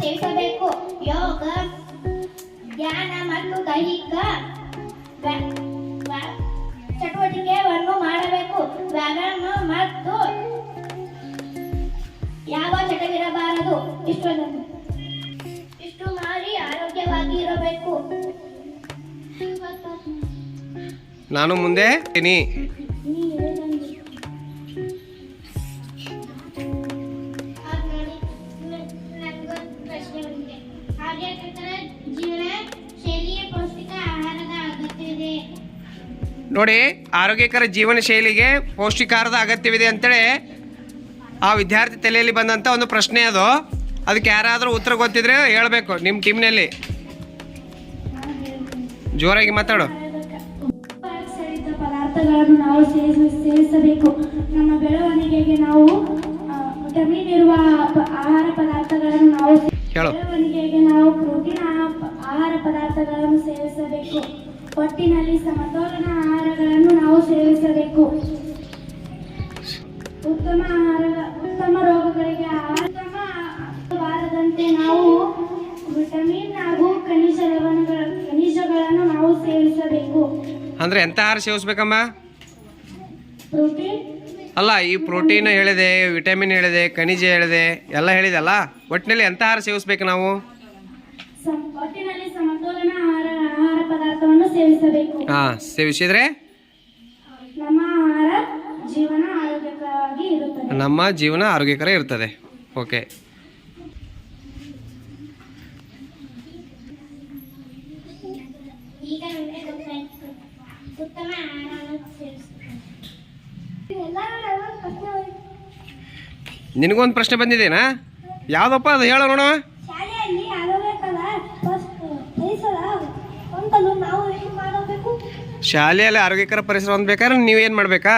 ಸೇವಿಸಬೇಕು ಯೋಗ, ಧ್ಯಾನ ಮತ್ತು ದೈಹಿಕ ಚಟುವಟಿಕೆಯನ್ನು ಮಾಡಬೇಕು. ವ್ಯಾಯಾಮ ಮತ್ತು ಯಾವ ಚಟವಿರಬಾರದು? ಇಷ್ಟು ಇಷ್ಟು ಮಾಡಿ ಆರೋಗ್ಯವಾಗಿ ಇರಬೇಕು. ನಾನು ಮುಂದೆ ಜೀವನ ಶೈಲಿಯ ಪೌಷ್ಟಿಕ ಆಹಾರದ ಅಗತ್ಯವಿದೆ ನೋಡಿ, ಆರೋಗ್ಯಕರ ಜೀವನ ಶೈಲಿಗೆ ಪೌಷ್ಟಿಕಾರದ ಅಗತ್ಯವಿದೆ ಅಂತೇಳಿ ಆ ವಿದ್ಯಾರ್ಥಿ ತಲೆಯಲ್ಲಿ ಬಂದಂಥ ಒಂದು ಪ್ರಶ್ನೆ ಅದು. ಅದಕ್ಕೆ ಯಾರಾದರೂ ಉತ್ತರ ಗೊತ್ತಿದ್ರೆ ಹೇಳಬೇಕು ನಿಮ್ಮ ಟೀಮ್ನಲ್ಲಿ. ಜೋರಾಗಿ ಮಾತಾಡು. ಪದಾರ್ಥಗಳನ್ನು ನಾವು ಸೇವಿಸಬೇಕು ನಮ್ಮ ಬೆಳವಣಿಗೆಗೆ ನಾವು ವಿಟಮಿನ್ ಇರುವ ಆಹಾರ ಪದಾರ್ಥಗಳನ್ನು ನಾವು ಹೇಳು ಬೆಳವಣಿಗೆಗೆ ನಾವು ಪ್ರೋಟೀನ್ ಆಹ- ಆಹಾರ ಪದಾರ್ಥಗಳನ್ನು ಸೇವಿಸಬೇಕು. ಒಟ್ಟಿನಲ್ಲಿ ಸಮತೋಲನ ಆಹಾರಗಳನ್ನು ನಾವು ಸೇವಿಸಬೇಕು. ಉತ್ತಮ ಆಹಾರ ಉತ್ತಮ ರೋಗಗಳಿಗೆ ಉತ್ತಮ ಬಾರದಂತೆ ನಾವು ವಿಟಮಿನ್ ಹಾಗೂ ಖನಿಜ ಲವಣಗಳ ಖನಿಜಗಳನ್ನು ನಾವು ಸೇವಿಸಬೇಕು. ಅಂದ್ರೆ ಎಂತ ಆಹಾರ ಸೇವಿಸಬೇಕಮ್ಮ? ಪ್ರೋಟೀನ್. ಅಲ್ಲ ಈ ಪ್ರೋಟೀನ್ ಹೇಳಿದೆ ವಿಟಮಿನ್ ಹೇಳಿದೆ ಖನಿಜ ಹೇಳಿದೆ ಎಲ್ಲ ಹೇಳಿದಲ್ಲ ಒಟ್ಟಿನಲ್ಲಿ ಎಂಥ ಆಹಾರ ಸೇವಿಸ್ಬೇಕು ನಾವು? ಹಾ ಸೇವಿಸಿದ್ರೆ? ನಮ್ಮ ಆಹಾರ ಜೀವನ ಆರೋಗ್ಯಕರವಾಗಿ ಇರುತ್ತದೆ. ನಮ್ಮ ಜೀವನ ಆರೋಗ್ಯಕರ ಇರ್ತದೆ. ಓಕೆ ಈಗ ನಮಗೆ ಗೊತ್ತಾಯ್ತು ಉತ್ತಮ ಆಹಾರವನ್ನು ಸೇವಿಸಬೇಕು ನಿನಗೊಂದು ಪ್ರಶ್ನೆ ಬಂದಿದೇನಾ? ಯಾವುದಪ್ಪ ಅದು ಹೇಳ ನೋಡುವ ಶಾಲೆಯಲ್ಲಿ ಆರೋಗ್ಯಕರ ಪರಿಸರ ಹೊಂದ್ಬೇಕಾದ್ರೆ ನೀವೇನು ಮಾಡಬೇಕಾ?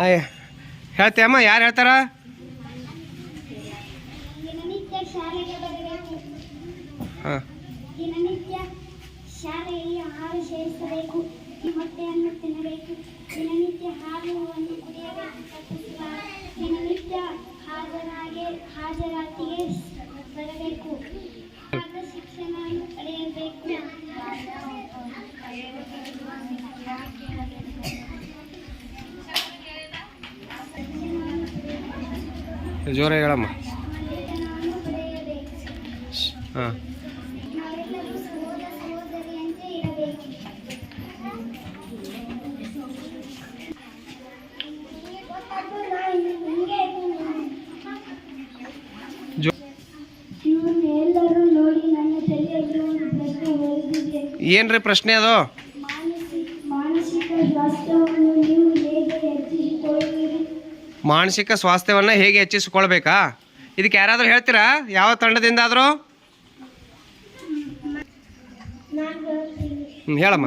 ಆಯ್ ಹೇಳ್ತೀಯಮ್ಮ ಯಾರು ಹೇಳ್ತಾರ ದಿನನಿತ್ಯ ಶಾಲೆಗೆ ಬರಬೇಕು ಹಾಂ ದಿನನಿತ್ಯ ಶಾಲೆಯಲ್ಲಿ ಆಹಾರ ಸೇವಿಸಬೇಕು ಮೊಟ್ಟೆಯನ್ನು ತಿನ್ನಬೇಕು ಹಾಲುವನ್ನು ಕುಡಿಯಬೇಕು ದಿನನಿತ್ಯ ಹಾಜರಾಗಿ ಹಾಜರಾತಿಗೆ ಬರಬೇಕು ಆಗ ಪಡೆಯಬೇಕು ಜೋರ ಹೇಳಮ್ಮ. ಹಾಂ. ಏನ್ರಿ ಪ್ರಶ್ನೆ ಅದು? ಮಾನಸಿಕ ಸ್ವಾಸ್ಥ್ಯವನ್ನು ಹೇಗೆ ಹೆಚ್ಚಿಸಿಕೊಳ್ಬೇಕಾ? ಇದಕ್ಕೆ ಯಾರಾದರೂ ಹೇಳ್ತೀರಾ? ಯಾವ ನಾನು ಹೇಳ್ತೀನಿ ಹ್ಞೂ ಹೇಳಮ್ಮ.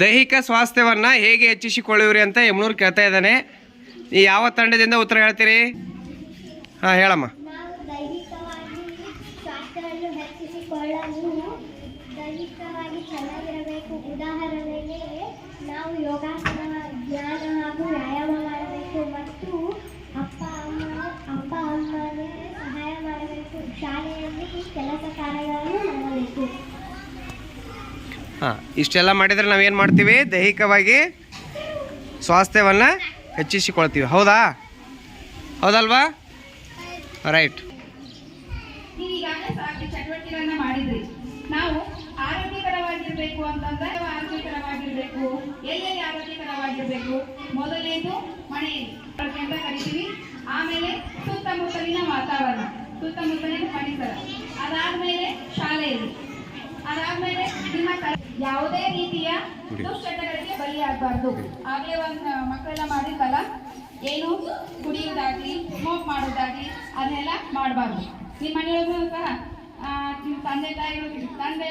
ದೈಹಿಕ ಸ್ವಾಸ್ಥ್ಯವನ್ನು ಹೇಗೆ ಹೆಚ್ಚಿಸಿಕೊಳ್ಳುವಿರಿ ಅಂತ ಯಮನೂರು ಕೇಳ್ತಾ ಇದ್ದಾನೆ. ಯಾವ ತಂಡದಿಂದ ಉತ್ತರ ಹೇಳ್ತೀರಿ? ಹಾಂ ಹೇಳಮ್ಮ ನಾವು ದೈಹಿಕವಾಗಿ ಸ್ವಾಸ್ಥ್ಯವನ್ನು ಹೆಚ್ಚಿಸಿಕೊಳ್ಳಲು ದೈಹಿಕವಾಗಿ ಚೆನ್ನಾಗಿರಬೇಕು ಉದಾಹರಣೆಗೆ ನಾವು ಯೋಗಾಸನ ಧ್ಯಾನ ಹಾಗೂ ವ್ಯಾಯಾಮ ಮಾಡಬೇಕು ಮತ್ತು ಅಪ್ಪ ಅಮ್ಮ ಅಪ್ಪ ಅಮ್ಮನೇ ಸಹಾಯ ಮಾಡಬೇಕು ಶಾಲೆಯಲ್ಲಿ ಕೆಲಸ ಕಾರ್ಯಗಳನ್ನು ಮಾಡಬೇಕು ಹಾಂ, ಇಷ್ಟೆಲ್ಲ ಮಾಡಿದರೆ ನಾವೇನು ಮಾಡ್ತೀವಿ? ದೈಹಿಕವಾಗಿ ಸ್ವಾಸ್ಥ್ಯವನ್ನು ಹೆಚ್ಚಿಸಿಕೊಳ್ತೀವಿ. ಹೌದಾ? ಹೌದಲ್ವಾ? ರೈಟ್. ಸುತ್ತಮುತ್ತಲಿನ ವಾತಾವರಣ. ಸುತ್ತಮುತ್ತಲಿನ ಪರಿಸರ. ಅದಾದ್ಮೇಲೆ ಶಾಲೆಯಲ್ಲಿ. ಅದಾದ್ಮೇಲೆ ನಿಮ್ಮ ಯಾವುದೇ ರೀತಿಯ ದುಶ್ಚಟಗಳಿಗೆ ಬಲಿಯಾಗಬಾರ್ದು. ಆಗ್ಲೇ ಒಂದ್ ಮಕ್ಕಳೆಲ್ಲ ಮಾಡಿದ್ವಲ್ಲ? ಏನು? ಕುಡಿಯೋದಾಗ್ಲಿ ಸ್ಮೋಕ್ ಮಾಡೋದಾಗ್ಲಿ ಅದನ್ನೆಲ್ಲ ಮಾಡಬಾರ್ದು. ನಿಮ್ಮ ಮನೆಯೊಳಗೂ ಸಹ ನಿಮ್ಮ ತಂದೆ ತಾಯಿಗಳು ತಂದೆ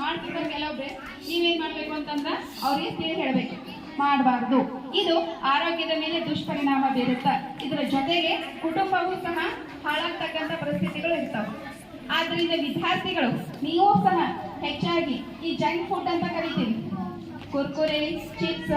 ಮಾಡ್ತಿರ್ತಾರೆ ಕೆಲವೊಬ್ಬರು ನೀವೇನು ಮಾಡಬೇಕು ಅಂತಂದ್ರೆ ಅವ್ರಿಗೆ ತಿಳಿ ಹೇಳ್ಬೇಕು. ಮಾಡಬಾರ್ದು. ಇದು ಆರೋಗ್ಯದ ಮೇಲೆ ದುಷ್ಪರಿಣಾಮ ಬೀರುತ್ತೆ. ಇದರ ಜೊತೆಗೆ ಕುಟುಂಬವೂ ಸಹ ಹಾಳಾಗ್ತಕ್ಕಂಥ ಪರಿಸ್ಥಿತಿಗಳು ಇರ್ತಾವೆ. ಆದ್ದರಿಂದ ವಿದ್ಯಾರ್ಥಿಗಳು ನೀವು ಸಹ ಹೆಚ್ಚಾಗಿ ಈ ಜಂಕ್ ಫುಡ್ ಅಂತ ಕರಿತೀವಿ. ಕುರ್ಕುರೆ ಚಿಪ್ಸ್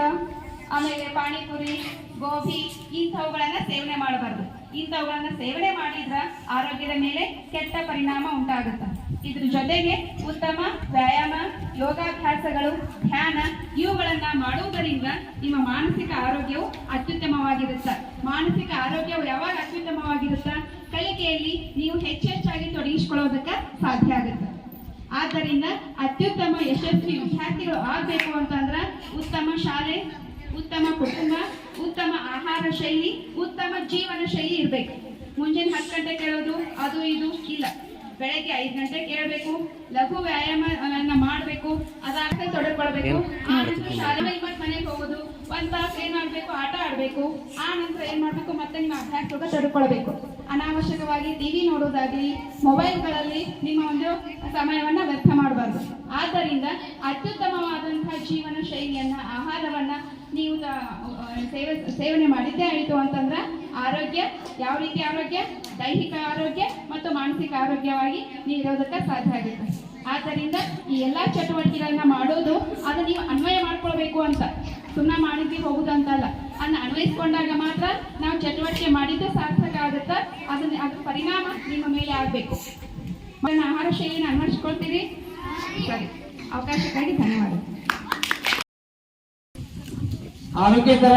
ಆಮೇಲೆ ಪಾನಿಪುರಿ, ಗೋಬಿ, ಇಂಥವುಗಳನ್ನ ಸೇವನೆ ಮಾಡಬಾರ್ದು. ಇಂಥವುಗಳನ್ನ ಸೇವನೆ ಮಾಡಿದ್ರ ಆರೋಗ್ಯದ ಮೇಲೆ ಕೆಟ್ಟ ಪರಿಣಾಮ ಉಂಟಾಗುತ್ತೆ. ಇದ್ರ ಜೊತೆಗೆ ಉತ್ತಮ ವ್ಯಾಯಾಮ, ಯೋಗಾಭ್ಯಾಸಗಳು, ಧ್ಯಾನ, ಇವುಗಳನ್ನ ಮಾಡುವುದರಿಂದ ನಿಮ್ಮ ಮಾನಸಿಕ ಆರೋಗ್ಯವು ಅತ್ಯುತ್ತಮವಾಗಿರುತ್ತೆ. ಮಾನಸಿಕ ಆರೋಗ್ಯವು ಯಾವಾಗ ಅತ್ಯುತ್ತಮವಾಗಿರುತ್ತ? ಕಲಿಕೆಯಲ್ಲಿ ನೀವು ಹೆಚ್ಚೆಚ್ಚಾಗಿ ತೊಡಗಿಸ್ಕೊಳ್ಳೋದಕ್ಕೆ ಸಾಧ್ಯ ಆಗುತ್ತೆ. ಆದ್ದರಿಂದ ಅತ್ಯುತ್ತಮ ಯಶಸ್ವಿ ವಿದ್ಯಾರ್ಥಿಗಳು ಆಗಬೇಕು ಅಂತಂದ್ರೆ ಉತ್ತಮ ಶಾಲೆ ಉತ್ತಮ ಕುಟುಂಬ ಉತ್ತಮ ಆಹಾರ ಶೈಲಿ ಉತ್ತಮ ಜೀವನ ಶೈಲಿ ಇರಬೇಕು. ಮುಂಜಾನೆ ಹತ್ತು ಗಂಟೆ ಕೇಳೋದು ಅದು ಇದು ಇಲ್ಲ. ಬೆಳಗ್ಗೆ ಐದು ಗಂಟೆ ಕೇಳಬೇಕು ಲಘು ವ್ಯಾಯಾಮ ಮಾಡಬೇಕು ಅದಾದ ತೊಡಕೊಳ್ಬೇಕು. ಆದಷ್ಟು ಶಾಲೆ ಮನೆಗೆ ಹೋಗೋದು ಒಂದ್ ತಾಸು ಏನ್ ಮಾಡ್ಬೇಕು? ಆಟ ಆಡ್ಬೇಕು. ಆ ನಂತರ ಏನ್ ಮಾಡ್ಬೇಕು? ಮತ್ತೆ ನಿಮ್ಮ ಅಭ್ಯಾಸದೊಳಗೆ ತಡ್ಕೊಳ್ಬೇಕು. ಅನಾವಶ್ಯಕವಾಗಿ ಟಿವಿ ನೋಡೋದಾಗ್ಲಿ, ಮೊಬೈಲ್ಗಳಲ್ಲಿ ನಿಮ್ಮ ಒಂದು ಸಮಯವನ್ನ ವ್ಯರ್ಥ ಮಾಡಬಾರ್ದು. ಆದ್ದರಿಂದ ಅತ್ಯುತ್ತಮವಾದಂತಹ ಜೀವನ ಶೈಲಿಯನ್ನ, ಆಹಾರವನ್ನ ನೀವು ಸೇವನೆ ಮಾಡಿದ್ದೇ ಆಯಿತು ಅಂತಂದ್ರೆ ಆರೋಗ್ಯ, ಯಾವ ರೀತಿ ಆರೋಗ್ಯ? ದೈಹಿಕ ಆರೋಗ್ಯ ಮತ್ತು ಮಾನಸಿಕ ಆರೋಗ್ಯವಾಗಿ ನೀವು ಇರೋದಕ್ಕೆ ಸಾಧ್ಯ ಆಗುತ್ತೆ. ಆದ್ದರಿಂದ ಈ ಎಲ್ಲಾ ಚಟುವಟಿಕೆಗಳನ್ನ ಮಾಡೋದು ಅದು ನೀವು ಅನ್ವಯ ಮಾಡ್ಕೊಳ್ಬೇಕು ಅಂತ. ಸುಮ್ಮನೆ ಮಾಡಿದ್ವಿ ಹೋಗುದಂತಲ್ಲ ಅದನ್ನ ಅನ್ವಯಿಸ್ಕೊಂಡಾಗ ಮಾತ್ರ ನಾವು ಚಟುವಟಿಕೆ ಮಾಡಿದ್ದು ಸಾರ್ಥಕ ಆಗುತ್ತೆ, ಅದನ್ನ, ಅದ್ರ ಪರಿಣಾಮ ನಿಮ್ಮ ಮೇಲೆ ಆಗ್ಬೇಕು. ನನ್ನ ಆಹಾರ ಶೈಲಿನ ಅನ್ವಯಿಸ್ಕೊಳ್ತೀರಿ? ಸರಿ ಅವಕಾಶಕ್ಕಾಗಿ ಧನ್ಯವಾದ. ಆರೋಗ್ಯಕರ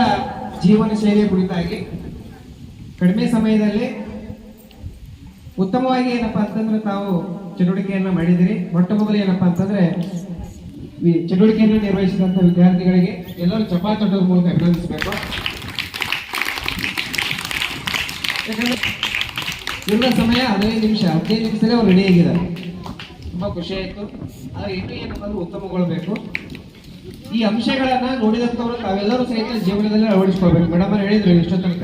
ಜೀವನ ಶೈಲಿಯ ಕುರಿತಾಗಿ ಕಡಿಮೆ ಸಮಯದಲ್ಲಿ ಉತ್ತಮವಾಗಿ ಏನಪ್ಪಾ ಅಂತಂದ್ರೆ ತಾವು ಚಟುವಟಿಕೆಯನ್ನ ಮಾಡಿದಿರಿ ಮೊಟ್ಟ ಮೊದಲು ಏನಪ್ಪಾ ಅಂತಂದ್ರೆ ಈ ಚಟುವಟಿಕೆಯನ್ನು ನಿರ್ವಹಿಸಿದಂಥ ವಿದ್ಯಾರ್ಥಿಗಳಿಗೆ ಎಲ್ಲರೂ ಚಪಾ ತಟ್ಟೋದ್ರ ಮೂಲಕ ಅಭಿನಂದಿಸಬೇಕು. ಇರುವ ಸಮಯ ಹದಿನೈದು ನಿಮಿಷ, ಹದಿನೈದು ನಿಮಿಷದಲ್ಲಿ ಅವ್ರು ರೆಡಿ ಆಗಿದ್ದಾರೆ. ತುಂಬಾ ಖುಷಿ ಆಯಿತು. ಆದ್ರೆ ಇನ್ನೂ ಏನಪ್ಪಾ ಅಂದ್ರೆ ಉತ್ತಮಗೊಳ್ಬೇಕು ಈ ಅಂಶಗಳನ್ನು ನೋಡಿದಂಥವ್ರು ತಾವೆಲ್ಲರೂ ಸಹಿತ ಜೀವನದಲ್ಲಿ ಅಳವಡಿಸ್ಕೊಳ್ಬೇಕು. ಮೇಡಮ್ ಅವ್ರು ಹೇಳಿದ್ರು ಎಷ್ಟೋ ತನಕ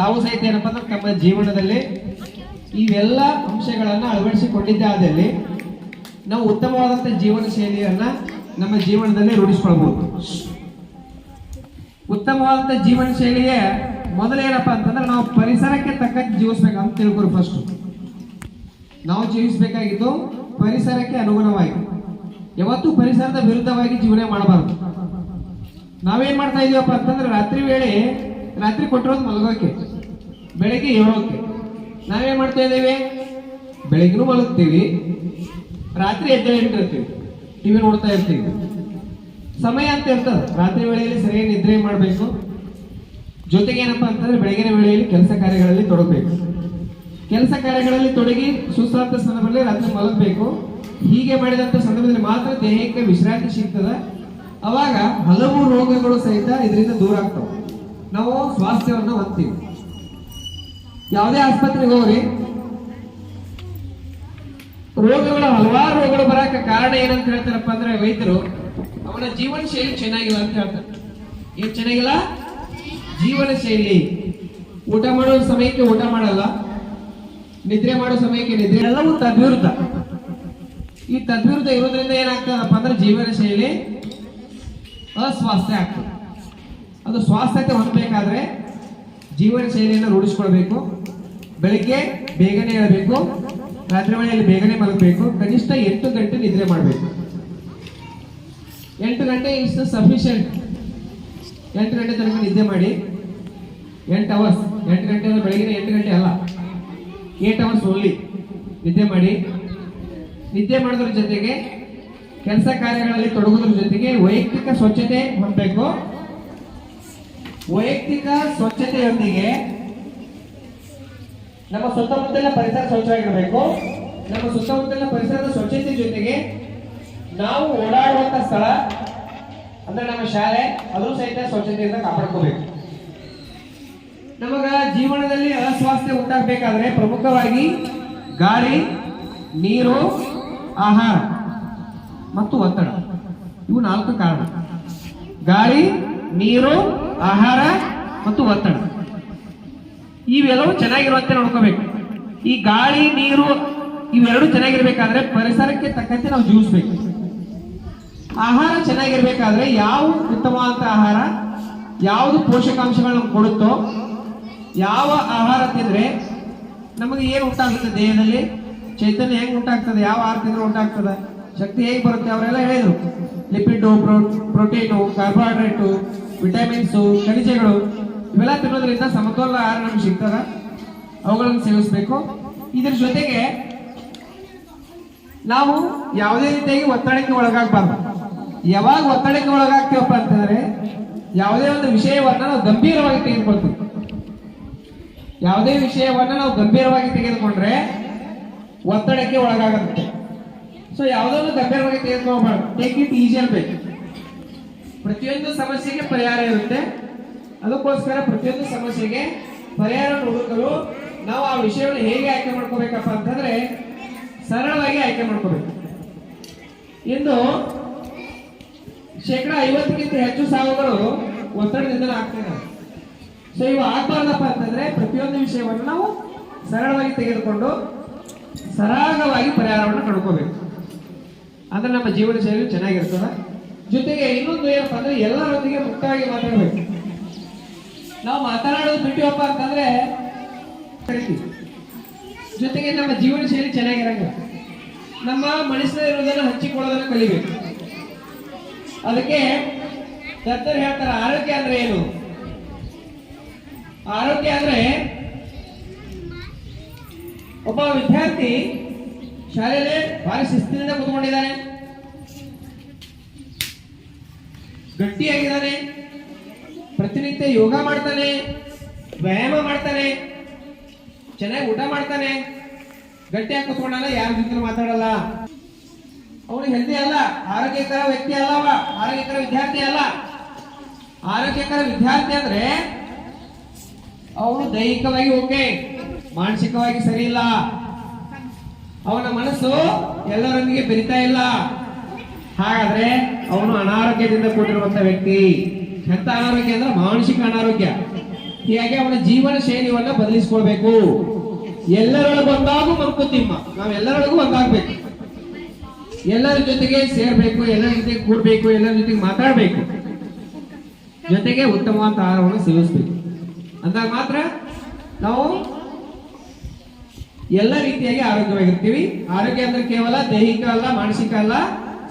ತಾವು ಸಹಿತ ಏನಪ್ಪ ಅಂದ್ರೆ ತಮ್ಮ ಜೀವನದಲ್ಲಿ ಇವೆಲ್ಲ ಅಂಶಗಳನ್ನು ಅಳವಡಿಸಿಕೊಂಡಿದ್ದೇ ಆದಲ್ಲಿ ನಾವು ಉತ್ತಮವಾದಂಥ ಜೀವನ ಶೈಲಿಯನ್ನ ನಮ್ಮ ಜೀವನದಲ್ಲಿ ರೂಢಿಸ್ಕೊಳ್ಬಹುದು ಉತ್ತಮವಾದಂಥ ಜೀವನ ಶೈಲಿಗೆ ಮೊದಲೇನಪ್ಪ ಅಂತಂದ್ರೆ ನಾವು ಪರಿಸರಕ್ಕೆ ತಕ್ಕಂತೆ ಜೀವಿಸ್ಬೇಕಂತ ತಿಳ್ಕೊರು ಫಸ್ಟ್ ನಾವು ಜೀವಿಸಬೇಕಾಗಿದ್ದು ಪರಿಸರಕ್ಕೆ ಅನುಗುಣವಾಗಿ. ಯಾವತ್ತೂ ಪರಿಸರದ ವಿರುದ್ಧವಾಗಿ ಜೀವನ ಮಾಡಬಾರದು. ನಾವೇನ್ ಮಾಡ್ತಾ ಇದೀವಪ್ಪ ಅಂತಂದ್ರೆ ರಾತ್ರಿ ವೇಳೆ ರಾತ್ರಿ ಕೊಟ್ಟಿರೋದು ಮಲಗೋಕೆ, ಬೆಳಗ್ಗೆ ಏಳೋಕೆ. ನಾವೇನ್ ಮಾಡ್ತಾ ಇದ್ದೇವೆ? ಬೆಳಗ್ಗೆನೂ ಮಲಗ್ತೀವಿ. ರಾತ್ರಿ ಎದ್ದೇಳಿರ್ತೀವಿ ಟಿವಿ ನೋಡ್ತಾ ಇರ್ತೀವಿ. ಸಮಯ ಅಂತ ಇರ್ತದೆ. ರಾತ್ರಿ ವೇಳೆಯಲ್ಲಿ ಸರಿಯಾಗಿ ನಿದ್ರೆ ಮಾಡಬೇಕು. ಜೊತೆಗೆ ಏನಪ್ಪಾ ಅಂತಂದ್ರೆ ಬೆಳಗಿನ ವೇಳೆಯಲ್ಲಿ ಕೆಲಸ ಕಾರ್ಯಗಳಲ್ಲಿ ತೊಡಗಬೇಕು. ಕೆಲಸ ಕಾರ್ಯಗಳಲ್ಲಿ ತೊಡಗಿ ಸುಸ್ತಾದ ಸಂದರ್ಭದಲ್ಲಿ ರಾತ್ರಿ ಮಲಗಬೇಕು. ಹೀಗೆ ಮಾಡಿದಂತ ಸಂದರ್ಭದಲ್ಲಿ ಮಾತ್ರ ದೇಹಕ್ಕೆ ವಿಶ್ರಾಂತಿ ಸಿಗ್ತದೆ. ಅವಾಗ ಹಲವು ರೋಗಗಳು ಸಹಿತ ಇದರಿಂದ ದೂರ ಆಗ್ತವೆ. ನಾವು ಸ್ವಾಸ್ಥ್ಯವನ್ನು ಹೊಂದ್ತೀವಿ. ಯಾವುದೇ ಆಸ್ಪತ್ರೆಗೆ ಹೋಗ್ರಿ ರೋಗಗಳು ಹಲವಾರು ರೋಗಗಳು ಬರಕ ಕಾರಣ ಏನಂತ ಹೇಳ್ತಾರಪ್ಪ ಅಂದ್ರೆ ವೈದ್ಯರು ಅವನ ಜೀವನ ಶೈಲಿ ಚೆನ್ನಾಗಿಲ್ಲ ಅಂತ ಹೇಳ್ತಾರೆ. ಏನ್ ಚೆನ್ನಾಗಿಲ್ಲ? ಜೀವನ ಶೈಲಿ. ಊಟ ಮಾಡೋ ಸಮಯಕ್ಕೆ ಊಟ ಮಾಡಲ್ಲ. ನಿದ್ರೆ ಮಾಡೋ ಸಮಯಕ್ಕೆ ನಿದ್ರೆ. ಎಲ್ಲವೂ ತದ್ವಿರುದ್ಧ. ಈ ತದ್ವಿರುದ್ಧ ಇರೋದ್ರಿಂದ ಏನಾಗ್ತದಪ್ಪ ಅಂದ್ರೆ ಜೀವನ ಶೈಲಿ ಅಸ್ವಾಸ್ಥ್ಯ ಆಗ್ತದೆ. ಅದು ಸ್ವಾಸ್ಥ್ಯತೆ ಹೊಂದಬೇಕಾದ್ರೆ ಜೀವನ ಶೈಲಿಯನ್ನು ರೂಢಿಸ್ಕೊಳ್ಬೇಕು. ಬೆಳಿಗ್ಗೆ ಬೇಗನೆ ಏಳಬೇಕು ರಾತ್ರಿ ವೇಳೆಯಲ್ಲಿ ಬೇಗನೆ ಮಲಗಬೇಕು. ಕನಿಷ್ಠ ಎಂಟು ಗಂಟೆ ನಿದ್ರೆ ಮಾಡಬೇಕು. ಎಂಟು ಗಂಟೆ ಇಸ್ ಸಫಿಷಿಯಂಟ್ ಎಂಟು ಗಂಟೆ ತನಕ ನಿದ್ದೆ ಮಾಡಿ. ಎಂಟು ಅವರ್ಸ್ ಎಂಟು ಗಂಟೆ ಅಂದ್ರೆ ಬೆಳಗಿನ ಎಂಟು ಗಂಟೆ ಅಲ್ಲ. ಏಟ್ ಅವರ್ಸ್ ಓನ್ಲಿ ನಿದ್ದೆ ಮಾಡಿ. ನಿದ್ದೆ ಮಾಡೋದ್ರ ಜೊತೆಗೆ ಕೆಲಸ ಕಾರ್ಯಗಳಲ್ಲಿ ತೊಡಗೋದ್ರ ಜೊತೆಗೆ ವೈಯಕ್ತಿಕ ಸ್ವಚ್ಛತೆ ಹೊಂದಬೇಕು. ವೈಯಕ್ತಿಕ ಸ್ವಚ್ಛತೆಯೊಂದಿಗೆ ನಮ್ಮ ಸುತ್ತಮುತ್ತಲಿನ ಪರಿಸರ ಸ್ವಚ್ಛವಾಗಿರಬೇಕು ನಮ್ಮ ಸುತ್ತಮುತ್ತಲಿನ ಪರಿಸರದ ಸ್ವಚ್ಛತೆ ಜೊತೆಗೆ ನಾವು ಓಡಾಡುವಂತ ಸ್ಥಳ ಅಂದ್ರೆ ನಮ್ಮ ಶಾಲೆ, ಅದು ಸಹಿತ ಸ್ವಚ್ಛತೆಯಿಂದ ಕಾಪಾಡ್ಕೋಬೇಕು. ನಮಗ ಜೀವನದಲ್ಲಿ ಅಸ್ವಾಸ್ಥ್ಯ ಉಂಟಾಗಬೇಕಾದ್ರೆ ಪ್ರಮುಖವಾಗಿ ಗಾಳಿ, ನೀರು, ಆಹಾರ ಮತ್ತು ಒತ್ತಡ. ಇವು ನಾಲ್ಕು ಕಾರಣ. ಗಾಳಿ, ನೀರು, ಆಹಾರ ಮತ್ತು ಒತ್ತಡ. ಇವೆಲ್ಲವೂ ಚೆನ್ನಾಗಿರುವಂತೆ ನೋಡ್ಕೋಬೇಕು. ಈ ಗಾಳಿ, ನೀರು ಇವೆರಡು ಚೆನ್ನಾಗಿರ್ಬೇಕಾದ್ರೆ ಪರಿಸರಕ್ಕೆ ತಕ್ಕಂತೆ ನಾವು ಜೀವಿಸ್ಬೇಕು. ಆಹಾರ ಚೆನ್ನಾಗಿರ್ಬೇಕಾದ್ರೆ ಯಾವ ಉತ್ತಮವಾದಂಥ ಆಹಾರ, ಯಾವುದು ಪೋಷಕಾಂಶಗಳನ್ನು ಕೊಡುತ್ತೋ, ಯಾವ ಆಹಾರ ತಿಂದ್ರೆ ನಮಗೆ ಏನು ಉಂಟಾಗುತ್ತೆ ದೇಹದಲ್ಲಿ? ಚೈತನ್ಯ ಹೆಂಗೆ ಉಂಟಾಗ್ತದೆ ಯಾವ ಆಹಾರ ತಿಂದ್ರೆ ಉಂಟಾಗ್ತದೆ ಶಕ್ತಿ ಹೇಗೆ ಬರುತ್ತೆ? ಅವರೆಲ್ಲ ಹೇಳಿದ್ರು. ಲಿಪಿಡು ಪ್ರೋಟೀನು, ಕಾರ್ಬೋಹೈಡ್ರೇಟು, ವಿಟಮಿನ್ಸು, ಖನಿಜಗಳು. ಇವೆಲ್ಲ ತಿನ್ನೋದ್ರಿಂದ ಸಮತೋಲನ ಆಹಾರ ನಮ್ಗೆ ಸಿಗ್ತದ? ಅವುಗಳನ್ನು ಸೇವಿಸಬೇಕು. ಇದ್ರ ಜೊತೆಗೆ ನಾವು ಯಾವುದೇ ರೀತಿಯಾಗಿ ಒತ್ತಡಕ್ಕೆ ಒಳಗಾಗಬಾರ್ದು. ಯಾವಾಗ ಒತ್ತಡಕ್ಕೆ ಒಳಗಾಗ್ತೀವಪ್ಪ ಅಂತಂದ್ರೆ ಯಾವುದೇ ಒಂದು ವಿಷಯವನ್ನ ನಾವು ಗಂಭೀರವಾಗಿ ತೆಗೆದುಕೊಳ್ತೀವಿ. ಯಾವುದೇ ವಿಷಯವನ್ನ ನಾವು ಗಂಭೀರವಾಗಿ ತೆಗೆದುಕೊಂಡ್ರೆ ಒತ್ತಡಕ್ಕೆ ಒಳಗಾಗುತ್ತೆ. ಸೊ ಯಾವುದನ್ನು ಗಂಭೀರವಾಗಿ ತೆಗೆದುಕೋಬಾರ್ದು ಟೇಕ್ ಇಟ್ ಈಸಿ ಅನ್ಬೇಕು. ಪ್ರತಿಯೊಂದು ಸಮಸ್ಯೆಗೆ ಪರಿಹಾರ ಇರುತ್ತೆ. ಅದಕ್ಕೋಸ್ಕರ ಪ್ರತಿಯೊಂದು ಸಮಸ್ಯೆಗೆ ಪರಿಹಾರ ಹುಡುಕಲು ನಾವು ಆ ವಿಷಯವನ್ನು ಹೇಗೆ ಆಯ್ಕೆ ಮಾಡ್ಕೋಬೇಕಪ್ಪ ಅಂತಂದ್ರೆ ಸರಳವಾಗಿ ಆಯ್ಕೆ ಮಾಡ್ಕೋಬೇಕು. ಇಂದು ಶೇಕಡ ಐವತ್ತಕ್ಕಿಂತ ಹೆಚ್ಚು ಸಾವುಗಳು ಒತ್ತಡದಿಂದ ಆಗ್ತಿದ್ದಾವೆ ಸೊ ಇವು ಆಗ್ಬಾರ್ದಪ್ಪ ಅಂತಂದ್ರೆ ಪ್ರತಿಯೊಂದು ವಿಷಯವನ್ನು ನಾವು ಸರಳವಾಗಿ ತೆಗೆದುಕೊಂಡು ಸರಾಗವಾಗಿ ಪರಿಹಾರವನ್ನು ಕಂಡುಕೋಬೇಕು. ಅಂದ್ರೆ ನಮ್ಮ ಜೀವನ ಶೈಲಿ ಚೆನ್ನಾಗಿರ್ತದೆ. ಜೊತೆಗೆ ಇನ್ನೊಂದು ಏನಪ್ಪ ಅಂದ್ರೆ ಎಲ್ಲರೊಂದಿಗೆ ಮುಕ್ತವಾಗಿ ಮಾತಾಡಬೇಕು. ನಾವು ಮಾತನಾಡೋದು ಬಿಟ್ಟಿವಪ್ಪ ಅಂತಂದ್ರೆ, ಜೊತೆಗೆ ನಮ್ಮ ಜೀವನ ಶೈಲಿ ಚೆನ್ನಾಗಿರಂಗಿಲ್ಲ ನಮ್ಮ ಮನಸ್ಸಿನಲ್ಲಿರೋದನ್ನು ಹಂಚಿಕೊಳ್ಳೋದನ್ನ ಕಲಿಬೇಕು. ಅದಕ್ಕೆ ತಜ್ಞರು ಹೇಳ್ತಾರೆ, ಆರೋಗ್ಯ ಅಂದ್ರೆ ಏನು? ಆರೋಗ್ಯ ಅಂದ್ರೆ ಒಬ್ಬ ವಿದ್ಯಾರ್ಥಿ ಶಾಲೆಯಲ್ಲಿ ಭಾರಿ ಶಿಸ್ತಿನಿಂದ ಕೂತ್ಕೊಂಡಿದ್ದಾನೆ, ಗಟ್ಟಿಯಾಗಿದ್ದಾನೆ ಪ್ರತಿನಿತ್ಯ ಯೋಗ ಮಾಡ್ತಾನೆ, ವ್ಯಾಯಾಮ ಮಾಡ್ತಾನೆ, ಚೆನ್ನಾಗಿ ಊಟ ಮಾಡ್ತಾನೆ ಗಟ್ಟಿಯಾಗಿ ಕೂತ್ಕೊಂಡಲ್ಲ, ಯಾರ ಜೊತೆ ಮಾತಾಡಲ್ಲ. ಅವನು ಹೆಲ್ದಿ ಅಲ್ಲ, ಆರೋಗ್ಯಕರ ವ್ಯಕ್ತಿ ಅಲ್ಲವ ಆರೋಗ್ಯಕರ ವಿದ್ಯಾರ್ಥಿ ಅಲ್ಲ. ಆರೋಗ್ಯಕರ ವಿದ್ಯಾರ್ಥಿ ಅಂದ್ರೆ ಅವನು ದೈಹಿಕವಾಗಿ ಓಕೆ, ಮಾನಸಿಕವಾಗಿ ಸರಿ ಇಲ್ಲ. ಅವನ ಮನಸ್ಸು ಎಲ್ಲರೊಂದಿಗೆ ಬೆರಿತಾ ಇಲ್ಲ. ಹಾಗಾದ್ರೆ ಅವನು ಅನಾರೋಗ್ಯದಿಂದ ಕೂಡಿರುವಂತ ವ್ಯಕ್ತಿ. ಎಂತ ಅನಾರೋಗ್ಯ ಅಂದ್ರೆ ಮಾನಸಿಕ ಅನಾರೋಗ್ಯ. ಹೀಗಾಗಿ ಅವನ ಜೀವನ ಶೈಲಿಯನ್ನ ಬದಲಿಸ್ಕೊಳ್ಬೇಕು. ಎಲ್ಲರೊಳಗೂ ಒಂದಾಗೂ ಮಂಕುತಿಮ್ಮ ನಾವೆಲ್ಲರೊಳಗೂ ಒಂದಾಗ್ಬೇಕು. ಎಲ್ಲರ ಜೊತೆಗೆ ಸೇರ್ಬೇಕು, ಎಲ್ಲರ ಜೊತೆಗೆ ಕೂಡ್ಬೇಕು, ಎಲ್ಲರ ಜೊತೆಗೆ ಮಾತಾಡ್ಬೇಕು. ಜೊತೆಗೆ ಉತ್ತಮವಾದ ಆಹಾರವನ್ನು ಸೇವಿಸಬೇಕು. ಅಂದಾಗ ಮಾತ್ರ ನಾವು ಎಲ್ಲ ರೀತಿಯಾಗಿ ಆರೋಗ್ಯವಾಗಿರ್ತೀವಿ. ಆರೋಗ್ಯ ಅಂದ್ರೆ ಕೇವಲ ದೈಹಿಕ ಅಲ್ಲ, ಮಾನಸಿಕ ಅಲ್ಲ.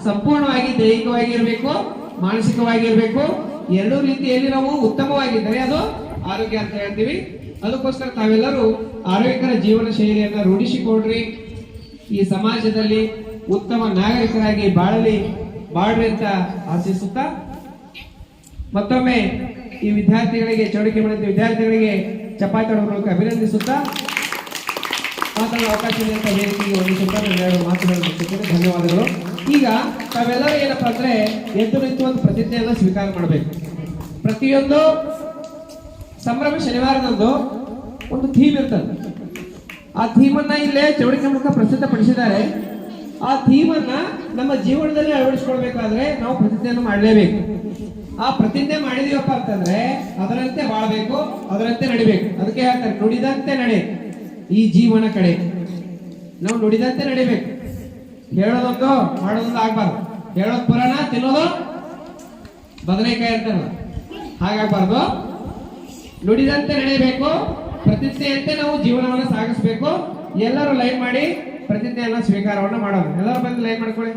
ಸಂಪೂರ್ಣವಾಗಿ ದೈಹಿಕವಾಗಿ ಇರಬೇಕು ಮಾನಸಿಕವಾಗಿ ಎರಡೂ ರೀತಿಯಲ್ಲಿ ನಾವು ಉತ್ತಮವಾಗಿದ್ದರೆ ಅದು ಆರೋಗ್ಯ ಅಂತ ಹೇಳ್ತೀವಿ. ಅದಕ್ಕೋಸ್ಕರ ತಾವೆಲ್ಲರೂ ಆರೋಗ್ಯಕರ ಜೀವನ ಶೈಲಿಯನ್ನ ರೂಢಿಸಿಕೊಡ್ರಿ. ಈ ಸಮಾಜದಲ್ಲಿ ಉತ್ತಮ ನಾಗರಿಕರಾಗಿ ಬಾಳಲಿ, ಬಾಳ್ರಿ ಅಂತ ಆಶಿಸುತ್ತಾ, ಮತ್ತೊಮ್ಮೆ ಈ ವಿದ್ಯಾರ್ಥಿಗಳಿಗೆ, ಚೌಡಿಕೆ ಮಾಡಿದ ವಿದ್ಯಾರ್ಥಿಗಳಿಗೆ ಚಪಾತಿ ಮೂಲಕ ಅಭಿನಂದಿಸುತ್ತಾ ಮಾತಾಡುವ ಅವಕಾಶ ಅಂತ ಹೇಳಿಕೆಗೆ ಒಂದು ಮಾತುಗಳನ್ನು ಧನ್ಯವಾದಗಳು. ಈಗ ತಾವೆಲ್ಲರೂ ಏನಪ್ಪಾ ಅಂದ್ರೆ ಎದ್ದು ನಿಂತು ಒಂದು ಪ್ರತಿಜ್ಞೆಯನ್ನು ಸ್ವೀಕಾರ ಮಾಡಬೇಕು. ಪ್ರತಿಯೊಂದು ಸಂಭ್ರಮ ಶನಿವಾರದಂದು ಒಂದು ಥೀಮ್ ಇರ್ತದೆ. ಆ ಥೀಮನ್ನ ಇಲ್ಲೇ ಚೌಡಿಕೆ ಮೂಲಕ ಪ್ರಸಿದ್ಧಪಡಿಸಿದ್ದಾರೆ ಆ ಥೀಮನ್ನ ನಮ್ಮ ಜೀವನದಲ್ಲಿ ಅಳವಡಿಸ್ಕೊಳ್ಬೇಕಾದ್ರೆ ನಾವು ಪ್ರತಿಜ್ಞೆಯನ್ನು ಮಾಡಲೇಬೇಕು. ಆ ಪ್ರತಿಜ್ಞೆ ಮಾಡಿದೀವಪ್ಪ ಅಂತಂದ್ರೆ ಅದರಂತೆ ಬಾಳ್ಬೇಕು ಅದರಂತೆ ನಡಿಬೇಕು. ಅದಕ್ಕೆ ಹೇಳ್ತಾರೆ, ನುಡಿದಂತೆ ನಡೆ. ಈ ಜೀವನ ಕಡೆ. ನಾವು ನುಡಿದಂತೆ ನಡಿಬೇಕು. ಹೇಳೋದೊಂದು ಮಾಡೋದೊಂದು ಆಗ್ಬಾರ್ದು. ಹೇಳೋದು ಪುರಾಣ, ತಿನ್ನೋದು ಬದನೆಕಾಯಿ ಅಂತಾರಲ್ಲ. ಹಾಗಾಗ್ಬಾರ್ದು. ನುಡಿದಂತೆ ನಡೆಯಬೇಕು, ಪ್ರತಿಜ್ಞೆಯಂತೆ ನಾವು ಜೀವನವನ್ನು ಸಾಗಿಸ್ಬೇಕು. ಎಲ್ಲರೂ ಲೈನ್ ಮಾಡಿ ಪ್ರತಿಜ್ಞೆಯನ್ನ ಸ್ವೀಕಾರವನ್ನು ಮಾಡೋದು. ಎಲ್ಲರೂ ಬಂದು ಲೈನ್ ಮಾಡ್ಕೊಳ್ಳಿ.